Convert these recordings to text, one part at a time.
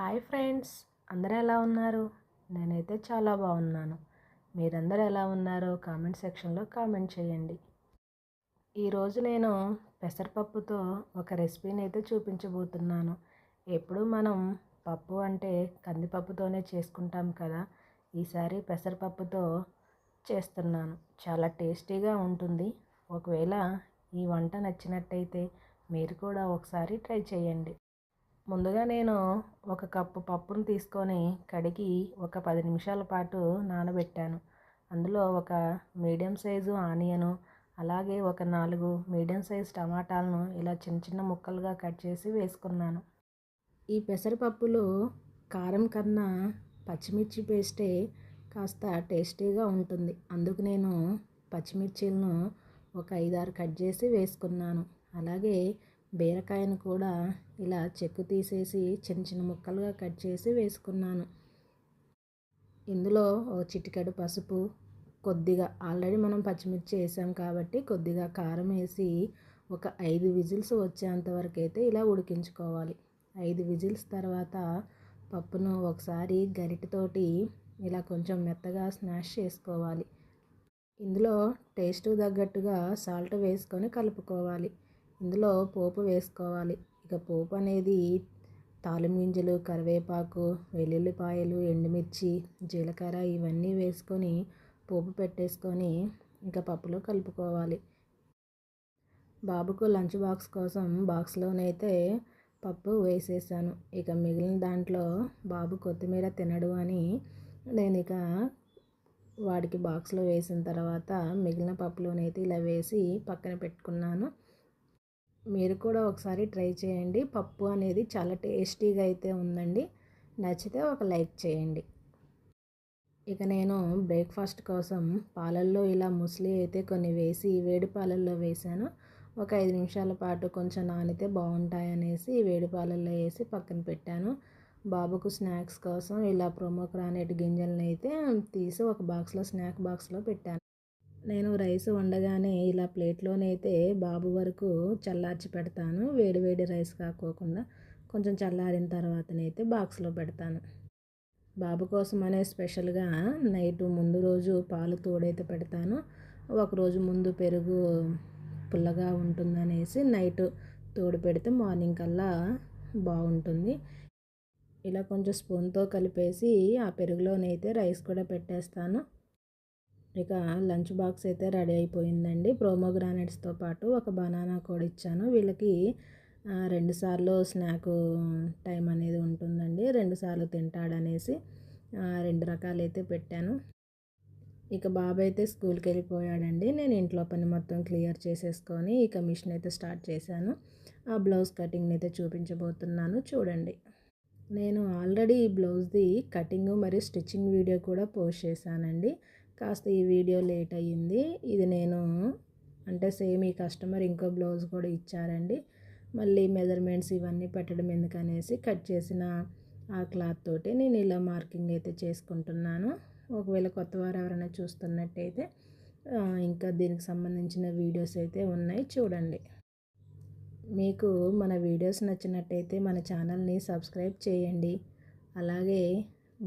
Hi friends అందరూ ఎలా ఉన్నారు? నేనైతే చాలా బాగున్నాను. మీరందరూ ఎలా ఉన్నారో కామెంట్ సెక్షన్లో కామెంట్ చేయండి. ఈరోజు నేను పెసరపప్పుతో ఒక రెసిపీని అయితే చూపించబోతున్నాను. ఎప్పుడు మనం పప్పు అంటే కందిపప్పుతోనే చేసుకుంటాం కదా ఈసారి పెసరపప్పుతో చేస్తున్నాను. చాలా టేస్టీగా ఉంటుంది. ఒకవేళ ఈ వంట నచ్చినట్టయితే మీరు కూడా ఒకసారి ట్రై చేయండి. ముందుగా నేను ఒక కప్పు పప్పును తీసుకొని కడిగి ఒక పది నిమిషాల పాటు నానబెట్టాను. అందులో ఒక మీడియం సైజు ఆనియను అలాగే ఒక నాలుగు మీడియం సైజు టమాటాలను ఇలా చిన్న చిన్న ముక్కలుగా కట్ చేసి వేసుకున్నాను. ఈ పెసరపప్పులో కారం కన్నా పచ్చిమిర్చి పేస్టే కాస్త టేస్టీగా ఉంటుంది. అందుకు నేను పచ్చిమిర్చిలను ఒక ఐదారు కట్ చేసి వేసుకున్నాను. అలాగే బీరకాయను కూడా ఇలా చెక్కు తీసేసి చిన్న చిన్న ముక్కలుగా కట్ చేసి వేసుకున్నాను. ఇందులో ఒక చిటికెడు పసుపు కొద్దిగా ఆల్రెడీ మనం పచ్చిమిర్చి వేసాం కాబట్టి కొద్దిగా కారం వేసి ఒక ఐదు విజిల్స్ వచ్చేంతవరకు అయితే ఇలా ఉడికించుకోవాలి. ఐదు విజిల్స్ తర్వాత పప్పును ఒకసారి గరిటతోటి ఇలా కొంచెం మెత్తగా స్మాష్ చేసుకోవాలి. ఇందులో టేస్ట్ తగ్గట్టుగా సాల్ట్ వేసుకొని కలుపుకోవాలి. ఇందులో పోపు వేసుకోవాలి. ఇక పోపు అనేది తాలిం గింజలు కరివేపాకు వెల్లుల్లిపాయలు ఎండుమిర్చి జీలకర్ర ఇవన్నీ వేసుకొని పోపు పెట్టేసుకొని ఇంకా పప్పులో కలుపుకోవాలి. బాబుకు లంచ్ బాక్స్ కోసం బాక్స్లోనైతే పప్పు వేసేసాను. ఇక మిగిలిన దాంట్లో బాబు కొత్తిమీర తినడు అని నేను ఇక వాడికి బాక్స్లో వేసిన తర్వాత మిగిలిన పప్పులోనైతే ఇలా వేసి పక్కన పెట్టుకున్నాను. మీరు కూడా ఒకసారి ట్రై చేయండి. పప్పు అనేది చాలా టేస్టీగా అయితే ఉందండి. నచ్చితే ఒక లైక్ చేయండి. ఇక నేను బ్రేక్ఫాస్ట్ కోసం పాలల్లో ఇలా ముస్లి అయితే కొన్ని వేసి వేడి పాలల్లో వేసాను. ఒక ఐదు నిమిషాల పాటు కొంచెం నానితే బాగుంటాయనేసి వేడి పాలల్లో వేసి పక్కన పెట్టాను. బాబుకు స్నాక్స్ కోసం ఇలా ప్రోమోక్రానెట్ గింజలను అయితే తీసి ఒక బాక్స్లో స్నాక్ బాక్స్లో పెట్టాను. నేను రైస్ వండగానే ఇలా ప్లేట్లోనైతే బాబు వరకు చల్లార్చి పెడతాను. వేడి వేడి రైస్ కాకోకుండా కొంచెం చల్లారిన తర్వాతనైతే బాక్స్లో పెడతాను. బాబు కోసం అనే స్పెషల్గా నైట్ ముందు రోజు పాలు తోడైతే పెడతాను. ఒకరోజు ముందు పెరుగు పుల్లగా ఉంటుందనేసి నైట్ తోడు పెడితే మార్నింగ్ కల్లా బాగుంటుంది. ఇలా కొంచెం స్పూన్తో కలిపేసి ఆ పెరుగులోనైతే రైస్ కూడా పెట్టేస్తాను. ఇక లంచ్ బాక్స్ అయితే రెడీ అయిపోయిందండి. ప్రోమోగ్రానైట్స్తో పాటు ఒక బనానా కూడా ఇచ్చాను. వీళ్ళకి రెండుసార్లు స్నాక్ టైం అనేది ఉంటుందండి. రెండుసార్లు తింటాడనేసి రెండు రకాలు అయితే పెట్టాను. ఇక బాబు అయితే స్కూల్కి వెళ్ళిపోయాడండి. నేను ఇంట్లో పని మొత్తం క్లియర్ చేసేసుకొని ఇక మిషన్ అయితే స్టార్ట్ చేశాను. ఆ బ్లౌజ్ కటింగ్ అయితే చూపించబోతున్నాను. చూడండి. నేను ఆల్రెడీ ఈ బ్లౌజ్ది కటింగ్ మరియు స్టిచ్చింగ్ వీడియో కూడా పోస్ట్ చేశానండి. కాస్త ఈ వీడియో లేట్ అయ్యింది. ఇది నేను అంటే సేమ్ ఈ కస్టమర్ ఇంకో బ్లౌజ్ కూడా ఇచ్చారండి. మళ్ళీ మెజర్మెంట్స్ ఇవన్నీ పెట్టడం ఎందుకనేసి కట్ చేసిన ఆ క్లాత్ తోటి నేను ఇలా మార్కింగ్ అయితే చేసుకుంటున్నాను. ఒకవేళ కొత్త వారు ఎవరైనా చూస్తున్నట్టయితే ఇంకా దీనికి సంబంధించిన వీడియోస్ అయితే ఉన్నాయి. చూడండి. మీకు మన వీడియోస్ నచ్చినట్టయితే మన ఛానల్ని సబ్స్క్రైబ్ చేయండి. అలాగే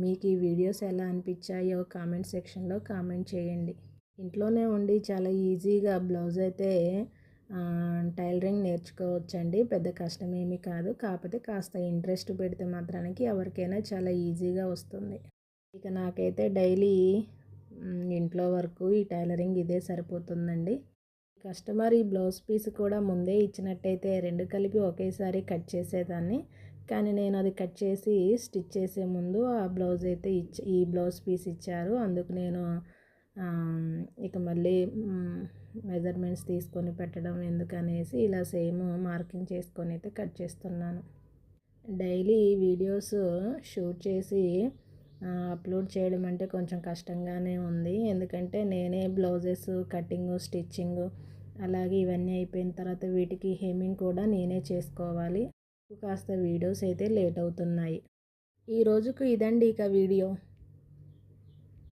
మీకు ఈ వీడియోస్ ఎలా అనిపించాయో కామెంట్ సెక్షన్లో కామెంట్ చేయండి. ఇంట్లోనే ఉండి చాలా ఈజీగా బ్లౌజ్ అయితే టైలరింగ్ నేర్చుకోవచ్చండి. పెద్ద కష్టం ఏమీ కాదు. కాకపోతే కాస్త ఇంట్రెస్ట్ పెడితే మాత్రానికి ఎవరికైనా చాలా ఈజీగా వస్తుంది. ఇక నాకైతే డైలీ ఇంట్లో వరకు ఈ టైలరింగ్ ఇదే సరిపోతుందండి. కస్టమర్ ఈ బ్లౌజ్ పీస్ కూడా ముందే ఇచ్చినట్టయితే రెండు కలిపి ఒకేసారి కట్ చేసేదాన్ని. కానీ నేను అది కట్ చేసి స్టిచ్ చేసే ముందు ఆ బ్లౌజ్ అయితే ఇచ్చి ఈ బ్లౌజ్ పీస్ ఇచ్చారు. అందుకు నేను ఇక మళ్ళీ మెజర్మెంట్స్ తీసుకొని పెట్టడం ఎందుకనేసి ఇలా సేమ్ మార్కింగ్ చేసుకొని అయితే కట్ చేస్తున్నాను. డైలీ వీడియోస్ షూట్ చేసి అప్లోడ్ చేయడం అంటే కొంచెం కష్టంగానే ఉంది. ఎందుకంటే నేనే బ్లౌజెస్ కటింగ్ స్టిచ్చింగ్ అలాగే ఇవన్నీ అయిపోయిన తర్వాత వీటికి హెమ్మింగ్ కూడా నేనే చేసుకోవాలి. కాస్త వీడియోస్ అయితే లేట్ అవుతున్నాయి. ఈ రోజుకు ఇదండి ఇక వీడియో.